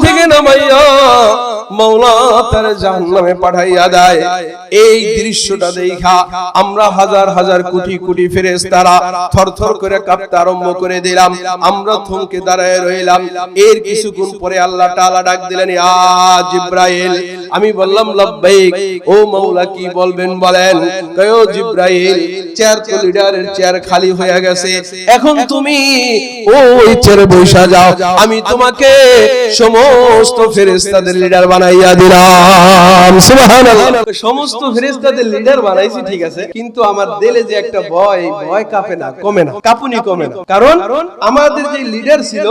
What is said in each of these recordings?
থেকে নামাইয়া মৌলা তার জাহান্নামে পাঠাইয়া দেয়। এই দৃশ্যটা দেখা আমরা হাজার হাজার কোটি কোটি ফেরেশতারা থরথর করে কাঁপতে আরম্ভ করে দিলাম। আমরা থমকে দাঁড়ায় রইলাম। এর কিছুক্ষণ পরে আল্লাহ ডাক দিলেন, ইয়া জিব্রাইল। আমি বললাম, লব্বাইক। ও মাওলা কি বলবেন বলেন? জিব্রাইল চেয়ার তো লিডারের চেয়ার খালি হয়ে গেছে। এখন তুমি ওই চেয়ারে বসা যাও। আমি তোমাকে সমস্ত ফেরেশতাদের লিডার বানাইয়া দিলাম। সমস্ত ফেরেশতাদের লিডার বানাইছি, ঠিক আছে? কিন্তু আমার দিলে যে একটা ভয় ভয় কাঁপে না, কমে না, কাঁপুনি কমে না। কারণ আমাদের যে লিডার ছিল,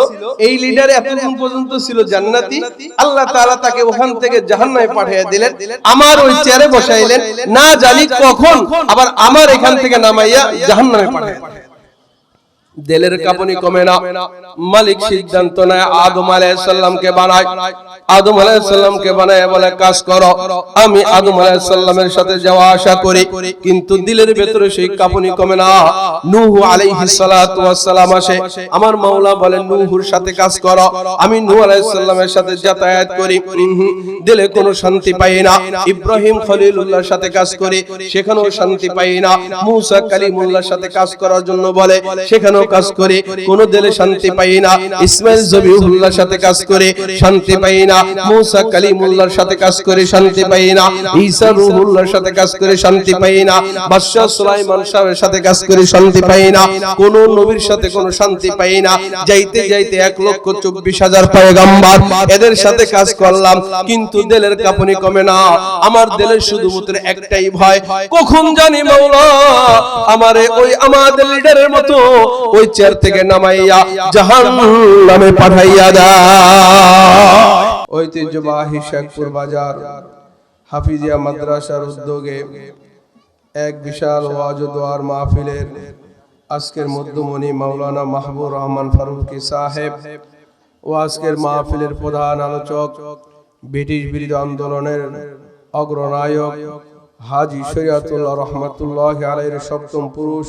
এই লিডার এতদিন পর্যন্ত ছিল জান্নাতি। আল্লাহ তাআলা তাকে ওখান থেকে জাহান্নামে পাঠিয়ে দিলেন। আমার ওই চেয়ারে বসাইলেন। না জানি কখন, আবার আমার এখান থেকে নামাইয়া জাহান্নামে পাঠিয়ে। দেলের কাঁপুনি কমে না। মালিক সিদ্ধান্ত নেয় আদম আলাইসাল্লামকে বানায়। আদম আলাইসাল্লামকে বানায় বলে কাজ করো। আমি আদম আলাইসাল্লামের সাথে যাওয়া আসা করি কিন্তু দিলের ভেতরে সেই কাঁপুনি কমে না। নূহ আলাইহিস সালাতু ওয়াস সালাম আসে। আমার মাওলা বলে নূহুর সাথে কাজ করো। আমি নূহ আলাইহিস সালামের সাথে যাতায়াত করি। দিলে কোনো শান্তি পাই না। ইব্রাহিম খলিলুল্লাহর সাথে কাজ করি। সেখানেও শান্তি পাই না। মুসা কালিমুল্লাহর সাথে কাজ করার জন্য বলে সেখানেও কাজ করে, কোন দিলে শান্তি পাই না। ইসমাইল জবিহুল্লাহর সাথে কাজ করে, শান্তি পাই না। মুসা কালিমুল্লাহর সাথে কাজ করে, শান্তি পাই না। ঈসা রূহুল্লাহর সাথে কাজ করে, শান্তি পাই না। বাদশাহ সুলাইমান সাহেবের সাথে কাজ করে, শান্তি পাই না। কোন নবীর সাথে কোনো শান্তি পাই না। যাইতে যাইতে এক লক্ষ চব্বিশ হাজার পয়গাম্বার। এদের সাথে কাজ করলাম, কিন্তু দিলের কাঁপুনি কমে না। আমার দিলের শুধুমাত্র একটাই ভয়, কখন জানি মাওলা, আমারে ওই আমাদের লিডারের মতো ওই চেয়ার থেকে নামাইয়া জাহান্নামে পাঠাইয়া দেয়। ঐতিহ্যবাহী শেখপুর বাজার হাফিজিয়া মাদ্রাসার উদ্যোগে এক বিশাল ওয়াজ দোয়ার মাহফিলের আজকের মধ্যমণি মাওলানা মাহবুব রহমান ফারুকি সাহেব ও আজকের মাহফিলের প্রধান আলোচক ব্রিটিশ বিরোধী আন্দোলনের অগ্রনায়ক হাজি শরিয়াতুল্লাহ রহমতুল্লাহ আলাইয়ের সপ্তম পুরুষ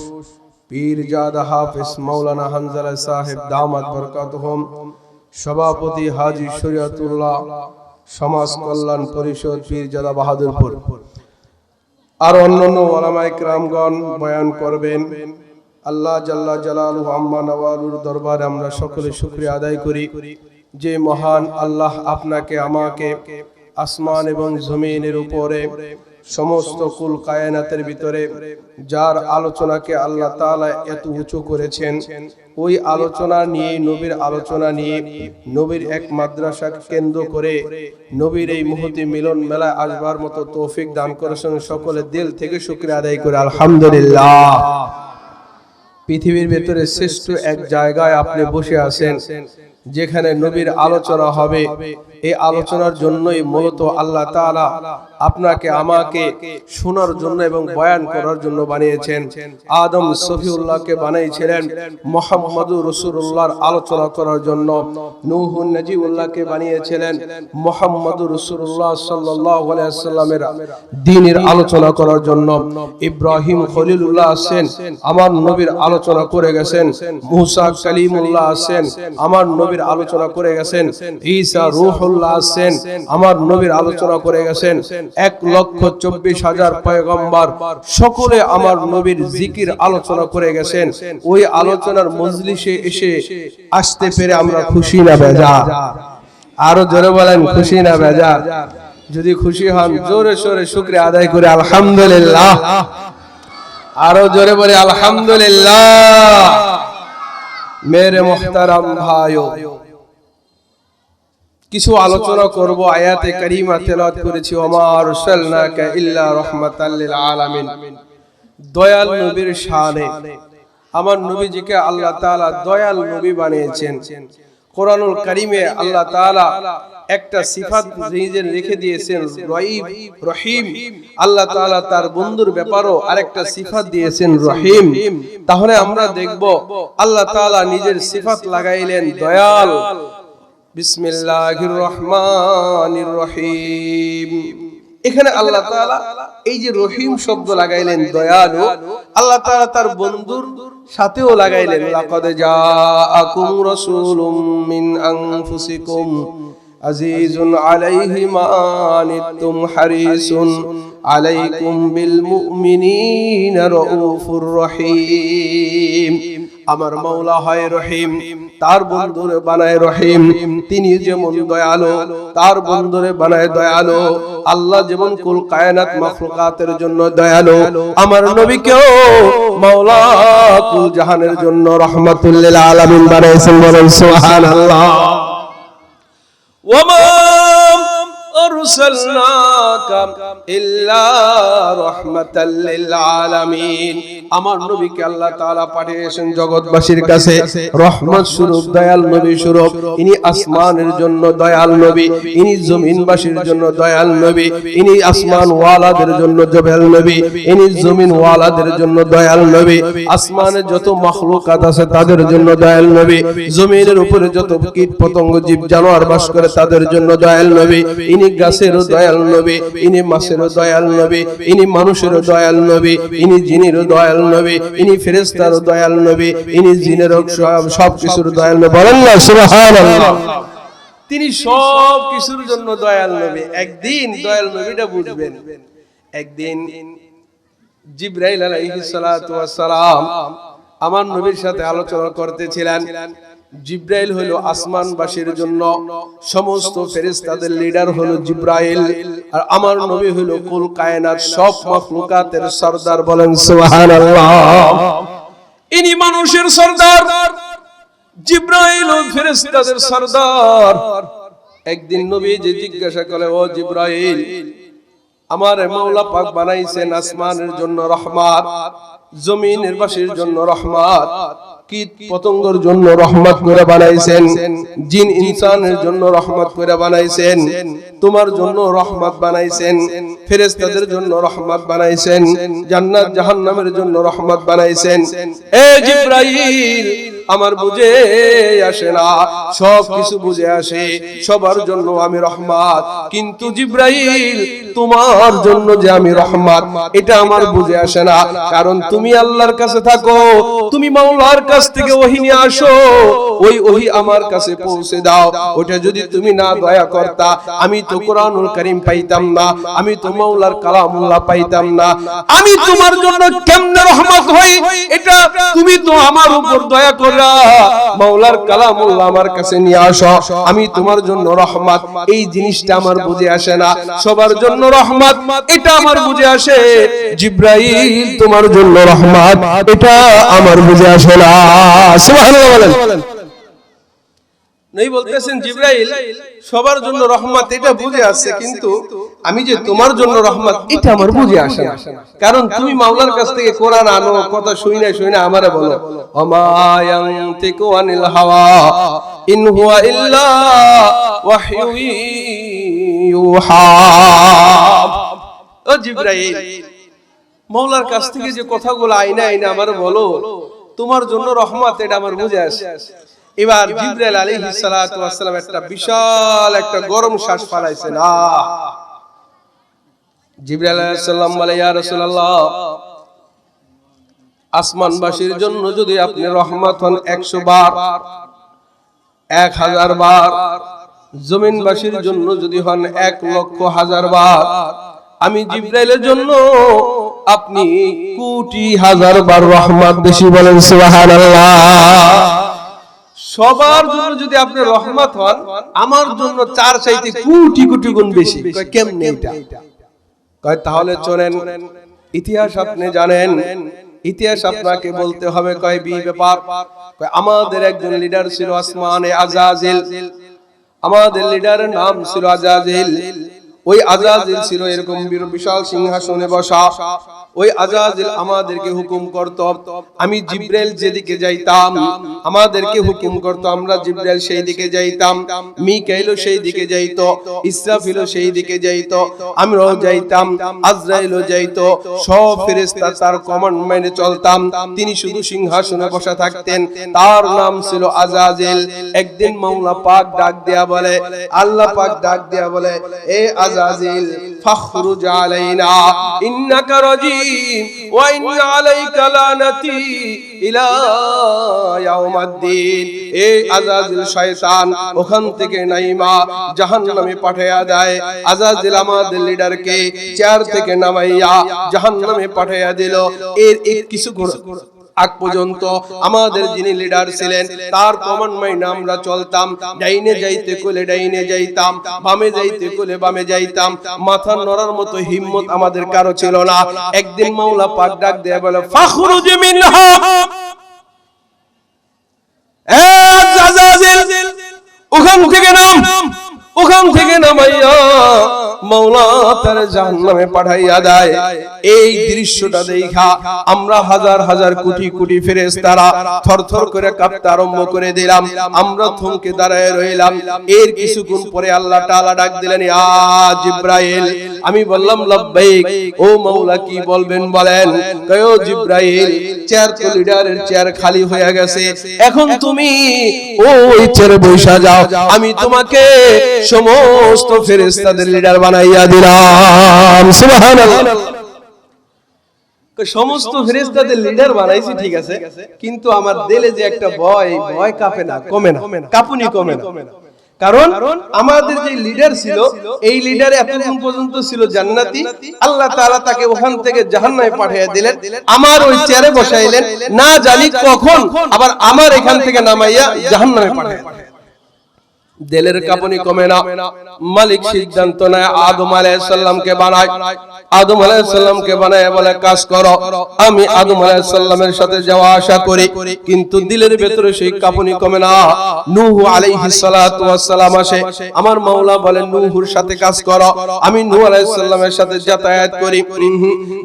পীর জাদা হাফিজ মাওলানা হানজালা সাহেব দামাত বরকাতহম সভাপতি হাজি শরিয়াতুল্লাহ সমাজ কল্যাণ পরিষদ পীর জাদা বাহাদুরপুর। আর অন্যান্য ওলামায়ে কেরামগণ বয়ান করবেন, আল্লাহ জাল্লা জালালু আম্মা নওয়ালুর দরবারে আমরা সকলে শুকরিয়া আদায় করি যে মহান আল্লাহ আপনাকে, আমাকে আসমান এবং জমিনের উপরে সমস্ত কুল কায়নাতের ভিতরে যার আলোচনাকে আল্লাহ তাআলা এত উঁচু করেছেন, ওই আলোচনা নিয়ে নবীর আলোচনা নিয়ে, নবীর এক মাদ্রাসা কেন্দ্র করে নবীর এই মুহূর্তে মিলন মেলায় আসবার মতো তৌফিক দান করেছেন সকলে দিল থেকে শুকরিয়া আদায় করে। আলহামদুলিল্লাহ। পৃথিবীর ভেতরে শ্রেষ্ঠ এক জায়গায় আপনি বসে আছেন, যেখানে নবীর আলোচনা হবে। এই আলোচনার জন্যই মূলত আল্লাহ তাআলা আপনাকে, আমাকে শোনার জন্য এবং বয়ান করার জন্য বানিয়েছেন। আদম সফিউল্লাহকে বানিয়েছিলেন মোহাম্মদুর রসুল্লাহর আলোচনা করার জন্য। নূহ নজিউল্লাহকে বানিয়েছিলেন মোহাম্মদুর রসুল্লাহ সাল্লামের দ্বীনের আলোচনা করার জন্য। ইব্রাহিম খলিলুল্লাহ আছেন, আমার নবীর আলোচনা করে গেছেন। মুসা কালিমুল্লাহ আছেন, আমার নবীর আলোচনা করে গেছেন। ঈসা রুহুল্লাহ আছেন, আমার নবীর আলোচনা করে গেছেন। এক লক্ষ চব্বিশ হাজার পয়গম্বর। সকলে আমার নবীর জিকির আলোচনা করে গেছেন। ওই আলোচনার মজলিসে এসে আসতে পেরে আমরা খুশি না বেজার আরও জোরে বলেন, খুশি না বেজার যদি খুশি হন, জোরে সোরে শুক্রিয়া আদায় করে, আলহামদুলিল্লাহ। আরও জোরে বলে, আলহামদুলিল্লাহ। মেরে মোহতারাম ভাইও। কিছু আলোচনা করব আয়াতে কারিমা তেলাওয়াত করেছি ওমা আরসালনাকা ইল্লা রাহমাতাল লিল আলামিন। দয়াল নবীর শানে। আমার নবীজিকে আল্লাহ তাআলা দয়াল নবী বানিয়েছেন। কোরআনুল কারিমে আল্লাহ তাআলা একটা সিফাত নিজের রেখে দিয়েছেন রহিম রহিম আল্লাহ তাআলা তার বন্ধুর ব্যাপারও আরেকটা সিফাত দিয়েছেন রহিম। তাহলে আমরা দেখব আল্লাহ তাআলা নিজের সিফাত লাগাইলেন দয়াল। বিসমিল্লাহির রহমানির রহিম এখানে আল্লাহ তাআলা এই যে রহিম শব্দ লাগাইলেন দয়ালু, আল্লাহ তাআলা তার বন্ধুর সাথেও লাগাইলেন, লাকাদ জাআকুম রাসূলুম মিন আনফুসিকুম আজিজুন আলাইহি মা আনিতুম হারিসুন। আলাইকুম বিল মুমিনিনা রাউফুর আমার মৌলা হয় রহিম, তার বন্ধুরে বানায় রহিম। তিনি যেমন দয়ালু, তার বন্ধুরে বানায় দয়ালু। আল্লাহ যেমন কুল কায়নাত মাখলুকাতের জন্য দয়ালু। আমার নবীকেও মাওলা কুল জাহানের জন্য রহমাতুল্লিল আলামিন বানাইছেন বলেন সুবহানাল্লাহ। ওমা আমার নবীকে আল্লাহ তাআলা পাঠিয়েছেন জগৎবাসীর কাছে। রহমত স্বরূপ দয়াল নবী স্বরূপ। ইনি আসমানের জন্য দয়াল নবী। ইনি জমিনবাসীর জন্য দয়াল নবী। ইনি আসমান ওয়ালাদের জন্য জবেল নবী। ইনি জমিন ওয়ালাদের জন্য দয়াল নবী। আসমানে যত মাখলুকাত আছে তাদের জন্য দয়াল নবী। জমিনের উপরে যত কীট পতঙ্গ জীব জানোয়ার বাস করে তাদের জন্য দয়াল নবী। ইনি গাছেরও দয়াল নবী, ইনি মাছেরও দয়াল নবী, ইনি মানুষেরও দয়াল নবী, ইনি জিনেরও দয়াল নবী, ইনি ফেরেশতারও দয়াল নবী, ইনি জিনেরও সব সব কিছুর দয়াল নবী। বলেন না, সুবহানাল্লাহ। তিনি সব কিছুর জন্য দয়াল নবী। একদিন দয়াল নবীটা বুঝবেন। একদিন জিব্রাইল আলাইহিস সালাতু ওয়াস সালাম আমার নবীর সাথে আলোচনা করতেছিলেন। জিব্রাইল হলো আসমানবাসীর জন্য সমস্ত ফেরেশতাদের লিডার হলো জিব্রাইল। আর আমার নবী হলো কুল কায়নাত সব মাখলুকাতের সরদার বলেন সুবহানাল্লাহ। ইনি মানুষের সরদার জিব্রাইল ও ফেরেশতাদের সরদার। একদিন নবী যে জিজ্ঞাসা করে ও জিব্রাইল আমার মাওলা পাক বানাইছেন আসমানের জন্য রহমত জমিনের বাসীর জন্য রহমত কীট পতঙ্গর জন্য রহমত করে বানাইছেন, জিন ইনসানের জন্য রহমত করে বানাইছেন, তোমার জন্য রহমত বানাইছেন ফেরেস্তাদের জন্য রহমত বানাইছেন, জান্নাত জাহান্নামের জন্য রহমত বানাইছেন। এ জিব্রাইল আমার বুঝে আসে না। সব কিছু বুঝে আসে, সবার জন্য আমি রহমত। কিন্তু জিব্রাইল, তোমার জন্য যে আমি রহমত, এটা আমার বুঝে আসে না। কারণ তুমি আল্লাহর কাছে থাকো, তুমি মাওলার কাছ থেকে ওহি নিয়ে আসো। ওই ওহি আমার কাছে পৌঁছে দাও। ওটা যদি তুমি না দয়া করতা, আমি তো কোরআনুল করিম পাইতাম না, আমি তো মাওলার কালামুল্লাহ পাইতাম না। আমি তোমার জন্য কেমনে রহমত হই, এটা তুমি তো আমার উপর দয়া করা মাওলার কালামুল্লাহ আমার কাছে নিয়ে আসো। আমি তোমার জন্য রহমত। এই জিনিসটা আমার বুঝে আসে না। সবার জন্য রহমত। এটা আমার বুঝে আসে। জিব্রাইল তোমার জন্য রহমত। এটা আমার বুঝে আসে না। সুবহানাল্লাহ বলেন। নেই বলতেছেন, জিব্রাইল, সবার জন্য রহমত, এটা বুঝে আসছে, কিন্তু আমি যে তোমার জন্য রহমত, এটা আমার বুঝে আসে না। কারণ তুমি মাওলার কাছ থেকে কোরআন আনো, কথা শুই না শুই না আমারে বলো অমায়ান্তিকু হাওয়া, ইন হুয়া ইল্লা ও জিব্রাইল, মাওলার কাছ থেকে যে কথাগুলো আইনা আইনা, আমারে বলো, তোমার জন্য রহমত, এটা আমার বুঝে আসে এবার জিব্রাইল আলাইহিস সালাতু ওয়াস সালাম একটা বিশাল একটা গরম শ্বাস ফালাইছেন আহ। জিব্রাইল আলাইহিস সালাম বলে ইয়া রাসূলুল্লাহ আসমানবাসীর জন্য যদি আপনি রহমত হন 100 বার 1000 বার জমিনবাসীর জন্য যদি হন 1 লক্ষ হাজার বার আমি জিব্রাইলের জন্য আপনি কোটি হাজার বার রহমত বেশি বলেন সুবহানাল্লাহ। সবার জন্য যদি আপনি রহমত হন, আমার জন্য চার চাইতে কোটি কোটি গুণ বেশি। কেমনে এটা? কয়, তাহলে চলেন, ইতিহাস আপনি জানেন, ইতিহাস আপনাকে বলতে হবে, কয়, বি ব্যাপার। আমাদের একজন লিডার ছিল আসমানে আজাজিল। আমাদের লিডারের নাম ছিল আজাজিল। ওই আজাজিল ছিল এরকম বিশাল সিংহাসনে বসা। ওই আজাজিল আমাদেরকে হুকুম করত, আমি জিব্রাইল যেদিকে যাইতাম, আমাদেরকে হুকুম করত, আমরা জিব্রাইল সেই দিকে যাইতাম, মিকাইলও সেই দিকে যাইতো, ইসরাফিলও সেই দিকে যাইতো, আমরাও যাইতাম, আজরাইলও যাইতো, সব ফেরেশতা তার কমান্ড মেনে চলতাম। তিনি শুধু সিংহাসনে বসা থাকতেন। তার নাম ছিল আজাজিল। একদিন মাওলা পাক ডাক দেয়া বলে, আল্লাহ পাক ডাক দেয়া বলে, এ আজাজিল فاخرج علينا إنك رجيم وإن عليك لعنتي إلى يوم الدين এই আজাজিল শয়তান ওখান থেকে নাইমা জাহান্নামে পাঠাইয়া দেয় আজাজিল আমাদের লিডারকে চেয়ার থেকে নামাইয়া জাহান্নামে পাঠাইয়া দিল এর এক কিছু আগ পর্যন্ত আমাদের যিনি লিডার ছিলেন, তার মাইনে আমরা চলতাম। ডাইনে যাইতে কোলে ডাইনে যাইতাম, বামে যাইতে কোলে বামে যাইতাম। মাথা নড়ার মতো হিম্মত আমাদের কারও ছিল না। একদিন মাওলা পাক ডাক দেয়া বলে ফাখরুজ মিনহা। ওখান থেকে নাম ওখান থেকে নামাইয়া মাওলা তার জাহান্নামে পাঠাইয়া দেয়। এই দৃশ্যটা দেখা আমরা হাজার হাজার কোটি কোটি ফেরেশতারা থরথর করে কাঁপতে আরম্ভ করে দিলাম। আমরা থমকে দাঁড়ায় রইলাম। এর কিছুক্ষণ পরে আল্লাহ তাআলা ডাক দিলেন, ইয়া জিব্রাইল। আমি বললাম, লাব্বাইক। ও মাওলা কি বলবেন বলেন? কয় জিব্রাইল চেয়ার তো লিডারের চেয়ার খালি হয়ে গেছে। এখন তুমি ওই চেয়ারে বসা যাও। আমি তোমাকে সমস্ত ফেরেশতাদের লিডার বানাইয়া দিলাম। সমস্ত ফেরেশতাদের লিডার বানাইছি, ঠিক আছে। কিন্তু আমার দিলে যে একটা ভয় ভয় কাঁপে না, কমে না। কাঁপুনি কমে না। কারণ আমাদের যে লিডার ছিল, এই লিডার এতদিন পর্যন্ত ছিল জান্নাতি। আল্লাহ তাআলা তাকে ওখান থেকে জাহান্নামে পাঠিয়ে দিলেন। আমার ওই চেয়ারে বসাইলেন। না জানি কখন, আবার আমার এখান থেকে নামাইয়া জাহান্নামে পাঠিয়ে। দিলের কাঁপুনি কমে না। মালিক সিদ্ধান্ত নেয় আদম আলাইহিসসালামকে বানায়। আদম আলাইহিসসালামকে বানায় বলে কাজ করো আমি আদম আলাইহিসসালামের সাথে যাওয়া আসা করি। কিন্তু দিলের ভেতরে সেই কাঁপুনি কমে না। নূহ আলাইহিস সালাতু ওয়াস আসে। আমার মাওলা বলে নূহুর সাথে কাজ করো। আমি নূহ আলাইহিস সালামের সাথে যাতায়াত করি।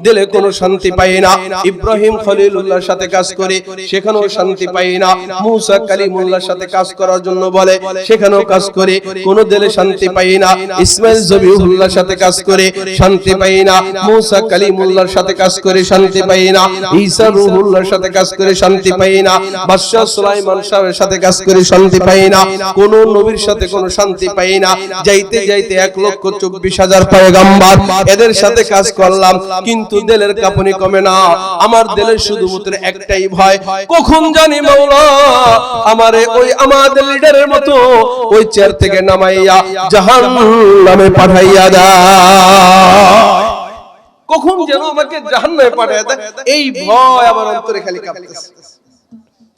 দিলে কোনো শান্তি পাই না। ইব্রাহিম খলিলুল্লাহর সাথে কাজ করি। সেখানেও শান্তি পাই না মূসা কালিমুল্লাহর সাথে কাজ করার জন্য বলে সেখানেও কাজ করে, কোন দিলে শান্তি পাই না। ইসমাইল জবিহুল্লাহর সাথে কাজ করে, শান্তি পাই না। মূসা কালিমুল্লাহর সাথে কাজ করে, শান্তি পাই না। ঈসা রূহুল্লাহর সাথে কাজ করে, শান্তি পাই না। বাদশাহ সুলাইমান সাহেবের সাথে কাজ করে, শান্তি পাই না। কোন নবীর সাথে কোনো শান্তি পাই না। যাইতে যাইতে এক লক্ষ চব্বিশ হাজার পয়গাম্বার। এদের সাথে কাজ করলাম, কিন্তু দিলের কাঁপুনি কমে না। আমার দিলের শুধুমাত্র একটাই ভয়। কখন জানি মাওলা, আমারে ওই আমাদের লিডারের মতো ওই চেয়ার থেকে নামাইয়া জাহান নামে পাঠাইয়া দেয়। কখন যেন আমাকে জাহান্নামে পাঠায় দেয়? এই ভয় আমার অন্তরে খালি কাঁপতেছে।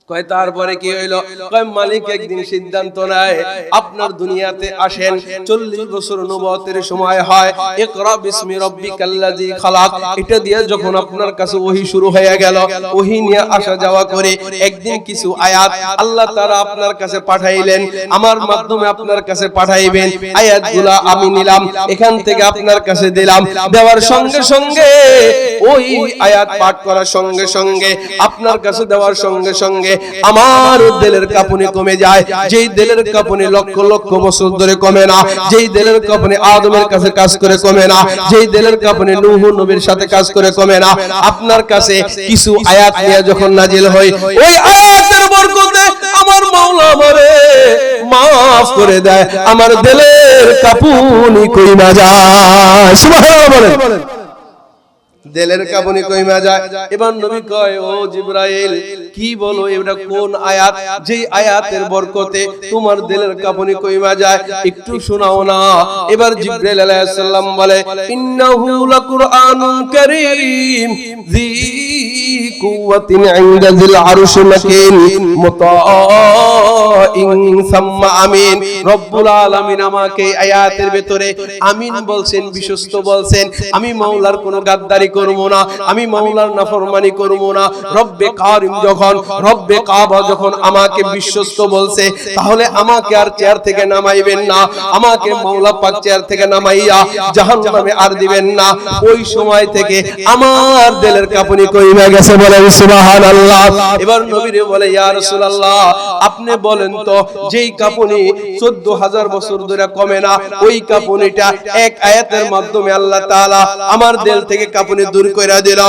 কয়, তারপরে কি হইল? কয়, মালিক একদিন সিদ্ধান্ত নেয়, আপনার দুনিয়াতে আসেন, চল্লিশ বছর নবতের সময় হয়, ইকরা বিসমি রব্বিকাল্লাযী খালাক। এটা দিয়ে যখন আপনার কাছে ওহি শুরু হয়ে গেল, ওহি নিয়ে আসা যাওয়া করে একদিন কিছু আয়াত আল্লাহ তাআলা আপনার কাছে পাঠাইলেন, আমার মাধ্যমে আপনার কাছে পাঠাইবেন। আয়াতগুলা আমি নিলাম, এখান থেকে আপনার কাছে দিলাম। দেওয়ার সঙ্গে সঙ্গে, ওই আয়াত পাঠ করার সঙ্গে সঙ্গে, আপনার কাছে দেওয়ার সঙ্গে সঙ্গে আমার দিলের কাঁপুনি কমে যায়। যেই দিলের কাঁপুনি লক্ষ লক্ষ বছর ধরে কমে না, যেই দিলের কাঁপুনি আদমের কাছে কাজ করে কমে না, যেই দিলের কাঁপুনি নূহ নবীর সাথে কাজ করে কমে না, আপনার কাছে কিছু আয়াত নিয়ে যখন নাজিল হয়, ওই আয়াতের বরকতে আমার মাওলা আমারে মাফ করে দেয়, আমার দিলের কাঁপুনি কইমা যায়। সুবহানাল্লাহ বলেন। দিলের কাবনি কইমা যায়। এবার নবী কয়, ও জিব্রাইল কি বলো? এটা কোন আয়াত? যেই আয়াতের বরকতে তোমার দিলের কাবনি কইমা যায়। একটু শোনাও না। এবার জিব্রাইল আলাইহিস সালাম বলে ইন্নাহু লাকুরআনুন কারীম জি কুওয়াতিন ইনদা যিল আরশি মাকিন মুতাইন সাম্মা আমিন। রব্বুল আলামিন আমাকে আয়াতের ভিতরে আমিন বলছেন বিশ্বস্ত বলছেন আমি মাওলার কোনো গাদ্দারি করব না আমি মাওলার নাফরমানি করব না। রব্বে কারিম যখন রব্বে কাবা যখন আমাকে বিশ্বস্ত বলছে, তাহলে আমাকে আর চেয়ার থেকে নামাইবেন না। আমাকে মাওলা পাক চেয়ার থেকে নামাইয়া জাহান্নামে আর দিবেন না। ওই সময় থেকে আমার দিলের কাঁপুনি কইমা গেছে বলেন সুবহানাল্লাহ। এবার নবীরে বলে, ইয়া রাসূলুল্লাহ, আপনি বলেন তো, যেই কাপুনি 14000 বছর ধরে কমে না, ওই কাপুনিটা এক আয়াতের মাধ্যমে আল্লাহ তাআলা আমার দিল থেকে কাপুনি দূর কইরা দিল।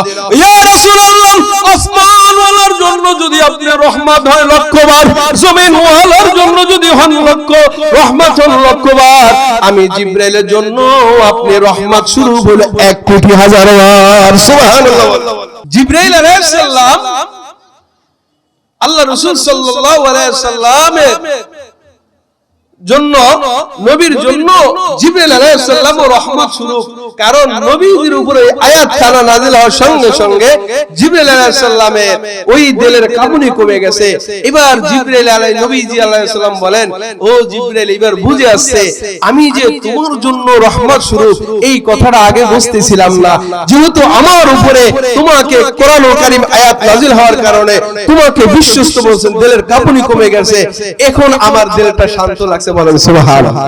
ইয়া রাসূলুল্লাহ আসমান ওয়ালার জন্য যদি আপনি রহমত হয় লক্ষবার জমিন ওয়ালার জন্য যদি হন লক্ষ রহমত হন লক্ষবার আমি জিব্রাইলের জন্য আপনি রহমত শুরু হলো এক কোটি হাজার বার সুবহানাল্লাহ। জিব্রাইল আলাইহিস সালাম, আল্লাহ রাসূল সাল্লাল্লাহু আলাইহি সাল্লামের জন্য, নবীর জন্য জিবরিল আলাইহিস সালাম রহমত স্বরূপ। কারণ উপরে আয়াত খানা নাযিল হওয়ার সঙ্গে সঙ্গে জিবরিল আলাইহিস সালামের ওই দিলের কাঁপুনি কমে গেছে। এবার আলাই নবীজি আলাইহিস সালাম বলেন ও এবার বুঝে আসছে। আমি যে তোমার জন্য রহমত স্বরূপ এই কথাটা আগে বুঝতেছিলাম না। যেহেতু আমার উপরে তোমাকে কোরআন কারীম আয়াত নাযিল হওয়ার কারণে তোমাকে বিশ্বস্ত বলছেন দিলের কাঁপুনি কমে গেছে। এখন আমার দিলটা শান্ত লাগছে বলেন সুবহানাল্লাহ।